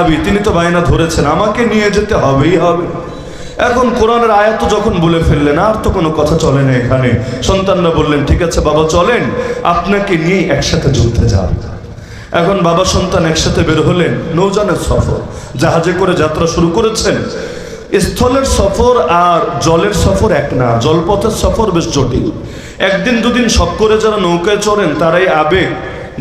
আবি তিনি তো বায়না ধরেছেন, আমাকে নিয়ে যেতে হবেই হবে। এখন কোরআনের আয়াত যখন বলে ফেললেন, আর তো কোনো কথা চলে না এখানে। সন্তানরা বললেন, ঠিক আছে বাবা, চলেন, আপনাকে নিয়ে একসাথে যুদ্ধে যাব। এখন বাবা, সন্তান একসাথে বের হলেন নৌজানের সফর। জাহাজে করে যাত্রা শুরু করেছেন। স্থলের সফর আর জলের সফর এক না, জলপথের সফর বেশ জটিল। একদিন দুদিন সব করে যারা নৌকায় চড়েন, তারাই আবেগ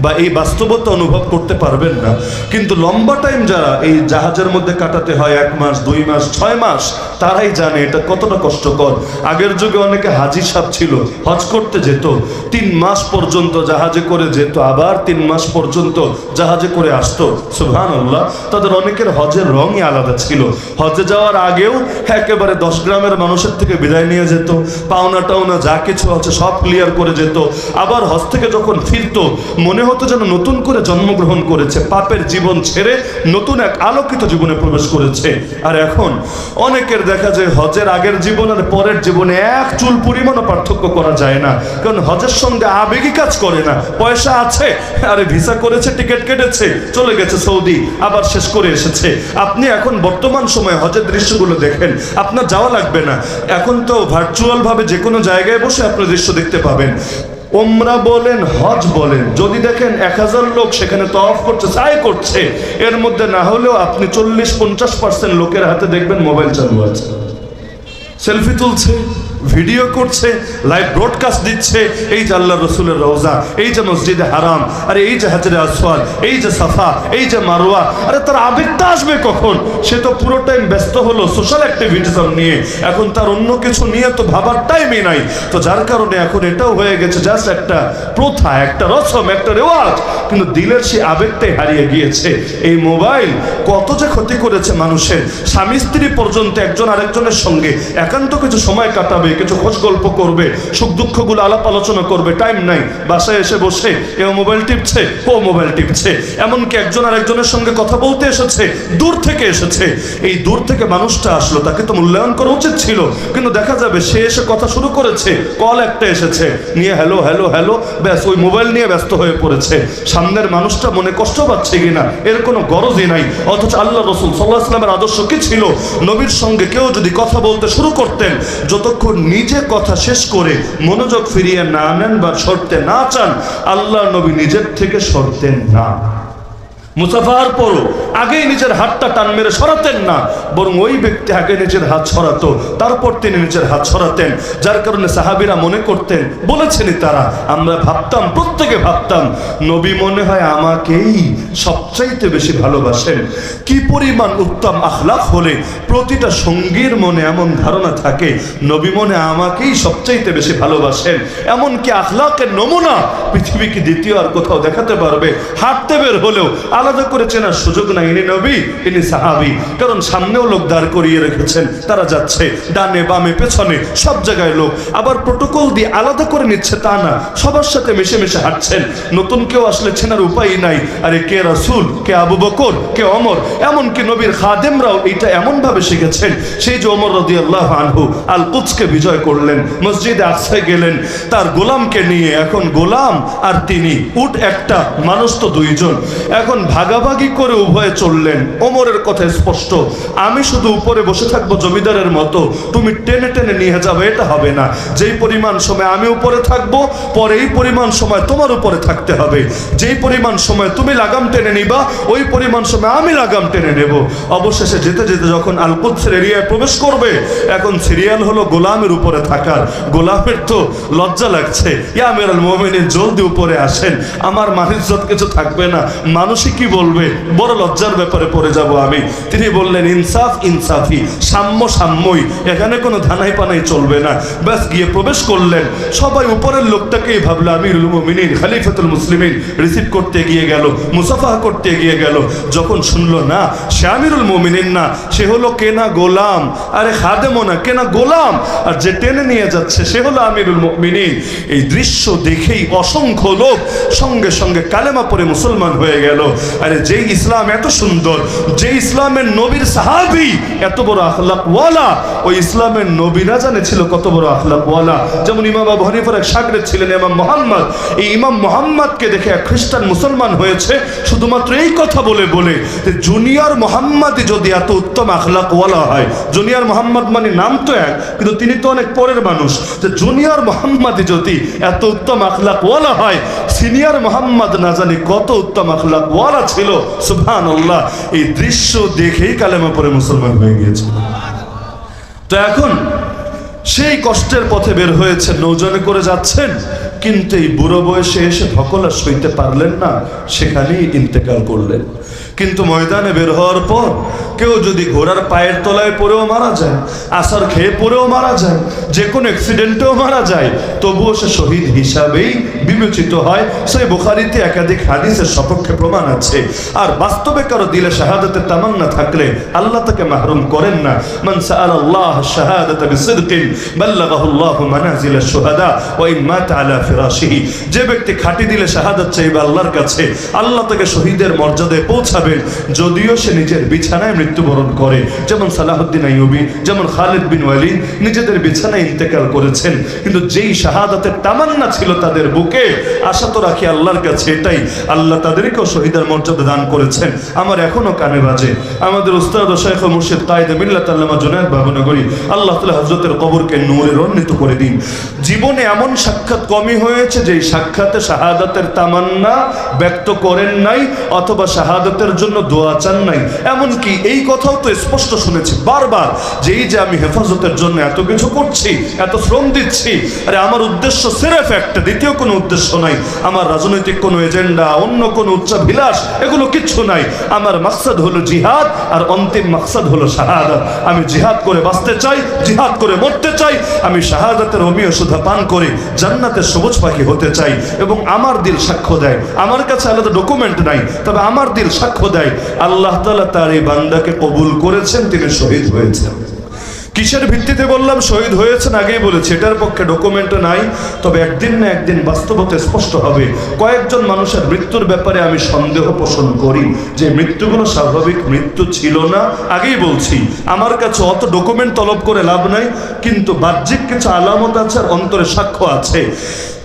বা এই বাস্তবতা অনুভব করতে পারবেন না। কিন্তু লম্বা টাইম যারা এই জাহাজের মধ্যে কাটাতে হয়, এক মাস, দুই মাস, ছয় মাস তারাই জানে এটা কতটা কষ্টকর। আগের যুগে অনেকে হাজি সাপ ছিল, হজ করতে যেত, তিন মাস পর্যন্ত জাহাজে করে যেত, আবার তিন মাস পর্যন্ত জাহাজে করে আসতো। সুহান আল্লাহ তাদের অনেকের হজের রঙই আলাদা ছিল। হজে যাওয়ার আগেও একেবারে দশ গ্রামের মানুষের থেকে বিদায় নিয়ে যেত, পাওনা টাওনা যা কিছু আছে সব ক্লিয়ার করে যেত। আবার হজ থেকে যখন ফিরতো, মনে হতো যেন নতুন করে জন্মগ্রহণ করেছে, পাপের জীবন ছেড়ে নতুন এক আলোকিত জীবনে প্রবেশ করেছে। আর এখন অনেকের দেখা যায় হজের আগের জীবন আর পরের জীবনে এক চুল পরিমাণও পার্থক্য করা যায় না। কারণ হজের সঙ্গে আবেগই কাজ করে না। পয়সা আছে, আরে ভিসা করেছে, টিকিট কেটেছে, চলে গেছে সৌদি, আবার শেষ করে এসেছে। আপনি এখন বর্তমান সময়ে হজের দৃশ্যগুলো দেখেন, আপনার যাওয়া লাগবে না। এখন তো ভার্চুয়াল ভাবে যে কোনো জায়গায় বসে আপনার দৃশ্য দেখতে পাবেন। ওমরা বলেন, হজ বলেন, যদি দেখেন এক হাজার লোক সেখানে তফ করছে চাই করছে, এর মধ্যে না হলেও আপনি চল্লিশ, পঞ্চাশ পার্সেন্ট লোকের হাতে দেখবেন মোবাইল চালু আছে। সেলফি তুলছে। ভিডিও করছে লাইভ ব্রডকাস্ট দিচ্ছে, এই যে আল্লাহ রসুলের রওজা, এই যে মসজিদে হারাম, আরে এই যে হাজরে আসওয়াল এই যে সাফা, এই যে মারোয়া আরে তার আবেগটা আসবে কখন? সে তো পুরো টাইম ব্যস্ত হলো সোশ্যাল অ্যাক্টিভিটিজম নিয়ে। এখন তার অন্য কিছু নিয়ে তো ভাবার টাইমই নাই। তো যার কারণে এখন এটাও হয়ে গেছে জাস্ট একটা প্রথা, একটা রসম, একটা রেওয়াজ। কিন্তু দিলের সেই আবেগটাই হারিয়ে গিয়েছে। এই মোবাইল কত যে ক্ষতি করেছে মানুষের। স্বামী স্ত্রী পর্যন্ত একজন আরেকজনের সঙ্গে একান্ত কিছু সময় কাটাবে কিছু খোঁজ গল্প করবে, সুখ দুঃখগুলো আলাপ আলোচনা করবে টাইম নাই, বাসায় এসে বসে এও মোবাইল টিপছে ও মোবাইল টিপছে, এমনকি একজন আরেকজনের সঙ্গে কথা বলতে এসেছে, দূর থেকে এসেছে। এই দূর থেকে মানুষটা আসলো, তাকে তো মূল্যায়ন করা উচিত ছিল, কিন্তু দেখা যাবে সে এসে কথা শুরু করেছে কল একটা এসেছে, নিয়ে হ্যালো হ্যালো হ্যালো ব্যাস, ওই মোবাইল নিয়ে ব্যস্ত হয়ে পড়েছে। সামনের মানুষটা মনে কষ্ট পাচ্ছে কিনা, এর কোনো গরজই নাই, অথচ আল্লাহ রসুল সাল্লাহ ইসলামের আদর্শ কি ছিল? নবীর সঙ্গে কেউ যদি কথা বলতে শুরু করতেন, যতক্ষণ নিজে কথা শেষ করে মনোযোগ ফিরিয়ে না নেন বা সরতে না চান, আল্লাহ নবী নিজের থেকে সরতেন না। মুসাফার পরও আগেই নিজের হাতটা টান মেরে সরাতেন না, বরং ওই ব্যক্তি আগে নিজের হাত সরাতো, তারপর তিনি নিজের হাত সরাতেন। যার কারণে সাহাবিরা মনে করতেন, বলেছেনই তারা, আমরা ভাবতাম, প্রত্যেকে ভাবতাম, নবী মনে হয় আমাকেই সবচাইতে বেশি ভালোবাসেন। কি পরিমাণ উত্তম আখলাখ হলে প্রতিটা সঙ্গীর মনে এমন ধারণা থাকে, নবী মনে আমাকেই সবচাইতে বেশি ভালোবাসেন। এমন কি আখলাকের নমুনা পৃথিবীকে দ্বিতীয় আর কোথাও দেখাতে পারবে, হাঁটতে বের হলেও আলাদা করে চেনার সুযোগ নাই। ইনি নবী, ইনি সাহাবি। কারণ সামনেও লোক দাঁড় করিয়ে রেখেছেন। তারা যাচ্ছে, ডানে, বামে, পেছনে, সব জায়গায় লোক। আবার প্রোটোকল দিয়ে আলাদা করে নিচ্ছে তা না। সবার সাথে মিশে মিশে হাঁটছেন। নতুন কেউ আসলে চেনার উপায় নাই। আরে কে রাসুল? কে আবু বকর? কে অমর এমনকি নবীর খাদেমরাও এটা এমন ভাবে শিখেছেন। সেই যে অমর রদি আল্লাহ আনহু আল কুচকে বিজয় করলেন, মসজিদে আশ্রয় গেলেন। তার গোলামকে নিয়ে এখন গোলাম আর তিনি। উট একটা, মানুষ তো দুইজন। এখন ভাগাভাগি করে উভয়ে চললেন। ওমরের কথা স্পষ্ট। আমি শুধু উপরে বসে থাকব জমিদারের মতো। তুমি টেনে টেনে নিয়ে যাবে, এটা হবে না। যেই পরিমাণ সময় আমি উপরে থাকব পরে এই পরিমাণ সময় তোমার উপরে থাকতে হবে। যেই পরিমাণ সময় তুমি লাগাম টেনে নিবা, ওই পরিমাণ সময় আমি লাগাম টেনে নেব। অবশেষে যেতে যেতে যখন আলকুৎসের এরিয়ায় প্রবেশ করবে, এখন সিরিয়াল হলো গোলামের উপরে থাকার। গোলামের তো লজ্জা লাগছে। ইয়া মেরাল জলদি উপরে আসেন। আমার মানিজ্জত কিছু থাকবে না। মানুষই কি বলবে বড় লজ্জার ব্যাপারে পড়ে যাব আমি। তিনি বললেন, ইনসাফ, ইনসাফি, সাম্য, সাম্যই। এখানে কোনো ধানাই পানাই চলবে না। ব্যাস, গিয়ে প্রবেশ করলেন। সবাই উপরের লোকটাকেই ভাবলো, আমিরুল মুমিনিন, খালিফাতুল মুসলিমিন। রিসিভ করতে গিয়ে গেল মুসাফা করতে গিয়ে গেল। যখন শুনলো, না, সে আমিরুল মুমিনিন না, সে হলো কেনা গোলাম। আরে খাদেমও না, কেনা গোলাম। আর যে টেনে নিয়ে যাচ্ছে, সে হলো আমিরুল মুমিনিন। এই দৃশ্য দেখেই অসংখ্য লোক সঙ্গে সঙ্গে কালেমা পরে মুসলমান হয়ে গেল। আরে যে ইসলাম এত সুন্দর যে ইসলামের নবীর সাহাবি এত বড় আখলাকওয়ালা, ওই ইসলামের নবী না জানে ছিল কত বড় আখলাকওয়ালা। যেমন ইমাম আবু হানিফার এক সাগরেদ ছিলেন ইমাম মোহাম্মদ। এই ইমাম মোহাম্মদকে দেখে এক খ্রিস্টান মুসলমান হয়েছে, শুধুমাত্র এই কথা বলে বলে যে জুনিয়র মোহাম্মদই যদি এত উত্তম আখলাকওয়ালা হয়, জুনিয়র মোহাম্মদ মানে নাম তো এক, কিন্তু তিনি তো অনেক পরের মানুষ। যে জুনিয়র মোহাম্মদই যদি এত উত্তম আখলাকওয়ালা হয় সিনিয়র মোহাম্মদ না জানি কত উত্তম আখলাকওয়ালা ছিল সুবহান আল্লাহ এই দৃশ্য দেখেই কালেমা পরে মুসলমান হয়ে গিয়েছে তো এখন সেই কষ্টের পথে বের হয়েছে নৌজনে করে যাচ্ছেন, কিন্তু এই বুড়ো বয়সে এসে ধকলা সইতে পারলেন না, সেখানেই ইন্তেকাল করলেন। কিন্তু ময়দানে বের হওয়ার পর কেউ যদি ঘোড়ার পায়ের তলায় পড়েও মারা যায় আসার খেয়ে পড়েও মারা যায়, যে কোনো অ্যাক্সিডেন্টেও মারা যায়, তবুও সে শহীদ হিসাবেই বিবেচিত হয়, সেই বুখারিতে একাধিক হাদিসের সপক্ষে প্রমাণ আছে। আর বাস্তবে কারও দিলে শাহাদাতের তামান্না থাকলে আল্লাহ তাকে মাহরুম করেন না। মান সাআল আল্লাহ শাহাদাত বিসিদকিন বাল্লাগাহু আল্লাহু মানাজিল আশ-শুহাদা ওয়া ইন মাতা আলা ফিরাশিহি। যে ব্যক্তি খাঁটি দিলে শাহাদাত চাইবে আল্লাহর কাছে, আল্লাহ তাকে শহীদের মর্যাদায় পৌঁছাবেন। যদিও সে নিজের বিছানায় মৃত্যুবরণ করে, যেমন সালাহুদ্দিন আইয়ুবী, যেমন খালিদ বিন ওয়ালিদ, নিজেদের বিছানায় ইন্তেকাল করেছেন। কিন্তু যেই শাহাদাতের তামান্না ছিল তাদের বুকে আশা তো রাখি আল্লাহর কাছে এটাই। আল্লাহ তাদেরকেও শহীদের মর্যাদা দান করেছেন। আমার এখনও কানে বাজে। আমাদের উস্তাদ শেখ মুর্শিদ কায়দে মিল্লাত আল্লামা জুনায়দ বাবনগরী, আল্লাহ তালা হজরতের কবরকে নূরে রন্নিত করে দিন। জীবনে এমন সাক্ষাৎ কমই হয়েছে যে সাক্ষাতে শাহাদাতের তামান্না ব্যক্ত করেন নাই অথবা শাহাদাতের জন্য দোয়া চান নাই। এমনকি এই কথাও তো স্পষ্ট শুনেছি বারবার যে এই যে আমি হেফাজতের জন্য এত কিছু করছি, এত শ্রম দিচ্ছি, আরে আমার উদ্দেশ্য সেরেফ একটা, দ্বিতীয় কোনো উদ্দেশ্য নাই। আমার রাজনৈতিক কোনো এজেন্ডা, অন্য কোনো উচ্চাভিলাষ, এগুলো কিচ্ছু নাই। আমার মাকসাদ হলো জিহাদ, আর অন্তিম মাকসাদ হলো শাহাদাত। আমি জিহাদ করে বাঁচতে চাই, জিহাদ করে মরতে চাই, আমি শাহাদাতের অমীয় সুধা পান করে জান্নাতের সবুজ পাখি হতে চাই এবং আমার দিল সাক্ষ্য দেয়। আমার কাছে আলাদা ডকুমেন্ট নাই, তবে আমার দিল সাক্ষ্য দেয়। আল্লাহ তালা তার এই বান্দাকে কবুল করেছেন, তিনি শহীদ হয়েছেন। কিসের ভিত্তিতে বললাম, শহীদ হয়েছেন আগেই বলেছি, এটার পক্ষে ডকুমেন্ট নাই, তবে একদিন না একদিন বাস্তবতা স্পষ্ট হবে। কয়েকজন মানুষের মৃত্যুর ব্যাপারে আমি সন্দেহ পোষণ করি, যে মৃত্যুগুলো স্বাভাবিক মৃত্যু ছিল না, আগেই বলছি। আমার কাছে অত ডকুমেন্ট তলব করে লাভ নাই, কিন্তু বাহ্যিক কিছু আলামত আছে আর অন্তরে সাক্ষ্য আছে।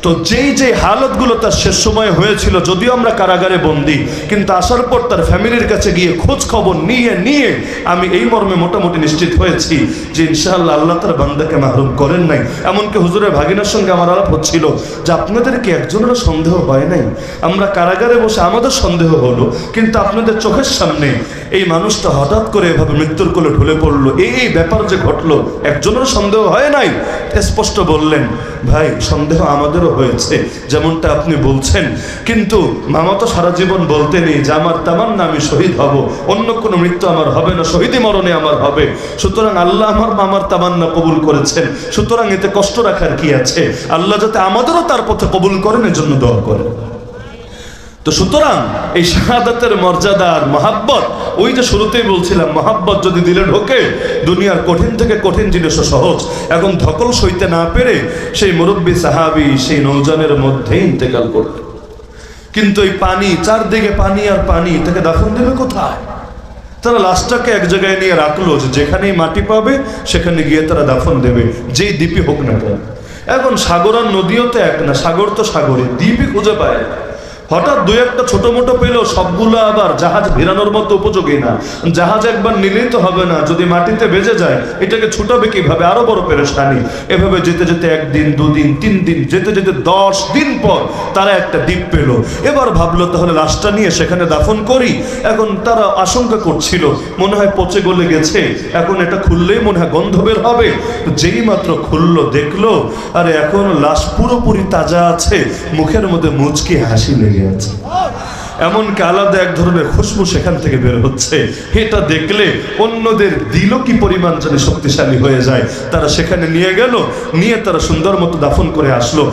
তো যেই যে হালতগুলো তার শেষ সময় হয়েছিল, যদিও আমরা কারাগারে বন্দি, কিন্তু আসার পর তার ফ্যামিলির কাছে গিয়ে খোঁজ খবর নিয়ে নিয়ে আমি এই মর্মে মোটামুটি নিশ্চিত হয়েছি যে ইনশাআল্লাহ আল্লাহ তার বান্দাকে মাহরুম করেন নাই। এমনকি হুজুরের ভাগিনার সঙ্গে আমার আলাপ হচ্ছিল যে আপনাদের কি একজনেরও সন্দেহ হয় নাই। আমরা কারাগারে বসে আমাদের সন্দেহ হলো, কিন্তু আপনাদের চোখের সামনে এই মানুষটা হঠাৎ করে এভাবে মৃত্যুর কোলে ঢলে পড়ল। এই এই ব্যাপার যে ঘটলো, একজনেরও সন্দেহ হয় নাই। স্পষ্ট বললেন, ভাই, সন্দেহ আমাদেরও হয়েছে, যেমনটা আপনি বলছেন। কিন্তু মামা তো সারা জীবন বলতে নেই যে, আমার তামান না আমি শহীদ হব। অন্য কোনো মৃত্যু আমার হবে না শহীদি মরণে আমার হবে। সুতরাং আল্লাহ আমার মামার তামান্না কবুল করেছেন। সুতরাং এতে কষ্ট রাখার কি আছে? আল্লাহ যাতে আমাদেরও তার পথে কবুল করেন, এজন্য দোয়া করেন। তো সুতরাং এই শাহাদাতের মর্যাদা আর মহাব্বত, ওই যে শুরুতেই বলছিলাম, মহাব্বত যদি দিলে ঢোকে, দুনিয়ার কঠিন থেকে কঠিন জিনিসও সহজ। এখন ধকল সইতে না পেরে সেই মুরব্বী সাহাবি সেই নৌজানের মধ্যেই ইন্তেকাল করলেন কিন্তু এই পানি, চারদিকে পানি আর পানি, তাকে দাফন দেবে কোথায়? তারা লাশটাকে এক জায়গায় নিয়ে রাখল যেখানেই মাটি পাবে, সেখানে গিয়ে তারা দাফন দেবে, যেই দ্বীপই হোক না কেন। এখন সাগর আর নদীও তো এক না, সাগর তো সাগরে দ্বীপই খুঁজে পায় না। হঠাৎ দুই একটা ছোট মোটো পেলেও সবগুলো আবার জাহাজ ভিড়ানোর মতো উপযোগী না। জাহাজ একবার নিলেই তো হবে না, যদি মাটিতে বেজে যায়, এটাকে ছুটাবে কীভাবে? আরও বড় পেরেশানি। এভাবে যেতে যেতে একদিন, দুদিন, তিন দিন, যেতে যেতে দশ দিন পর তারা একটা দ্বীপ পেল। এবার ভাবলো, তাহলে লাশটা নিয়ে সেখানে দাফন করি? এখন তারা আশঙ্কা করছিল। মনে হয় পচে গলে গেছে। এখন এটা খুললেই মনে হয় গন্ধ বের হবে। যেই মাত্র খুললো, দেখল, আরে এখন লাশ পুরোপুরি তাজা আছে। মুখের মধ্যে মুচকি হাসি লেগে আছে এমনকি আলাদা এক ধরনের খুশবু সেখান থেকে বের হচ্ছে। এটা দেখলে অন্যদের দিল কি পরিমাণ যেন শক্তিশালী হয়ে যায়। তারা সেখানে নিয়ে গেল, নিয়ে তারা সুন্দর মতো দাফন করে আসলো।